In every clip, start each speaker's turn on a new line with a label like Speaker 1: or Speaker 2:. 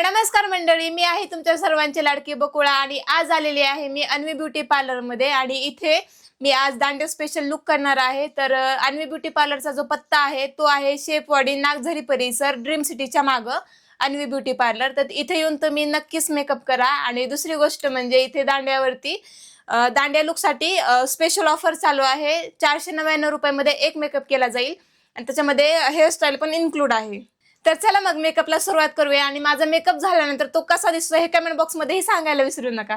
Speaker 1: तर नमस्कार मंडळी मी आहे तुमच्या सर्वांची लाडकी बकुळा आणि आज आलेली आहे मी अन्वी ब्युटी पार्लरमध्ये आणि इथे मी आज दांडे स्पेशल लुक करणार आहे. तर अन्वी ब्युटी पार्लरचा जो पत्ता आहे तो आहे शेपवाडी नागझरी परिसर ड्रीम सिटीच्या मागं अन्वी ब्युटी पार्लर. तर इथे येऊन तुम्ही नक्कीच मेकअप करा आणि दुसरी गोष्ट म्हणजे इथे दांड्यावरती दांड्या लुकसाठी स्पेशल ऑफर चालू आहे. चारशे नव्याण्णव रुपयामध्ये एक मेकअप केला जाईल आणि त्याच्यामध्ये हेअरस्टाईल पण इन्क्लूड आहे. तर चला मग मेकअपला सुरुवात करूया आणि माझा मेकअप झाल्यानंतर तो कसा दिसतो हे कमेंट बॉक्समध्येही सांगायला विसरू नका.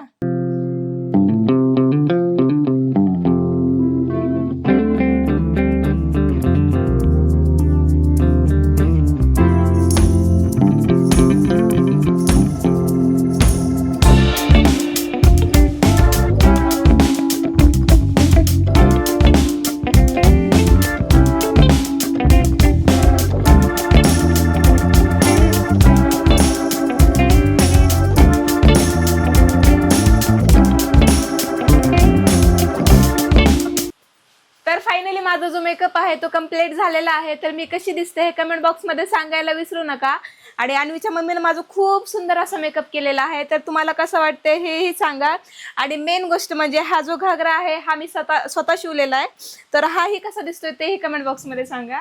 Speaker 1: फायनली माझा जो मेकअप आहे तो कंप्लीट झालेला आहे. तर मी कशी दिसते हे कमेंट बॉक्समध्ये सांगायला विसरू नका. आणि अन्वीच्या मम्मीनं माझं खूप सुंदर असा मेकअप केलेला आहे. तर तुम्हाला कसं वाटतंय हेही सांगा. आणि मेन गोष्ट म्हणजे हा जो घागरा आहे हा मी स्वतः स्वतः शिवलेला आहे. तर हाही कसा दिसतोय तेही कमेंट बॉक्समध्ये सांगा.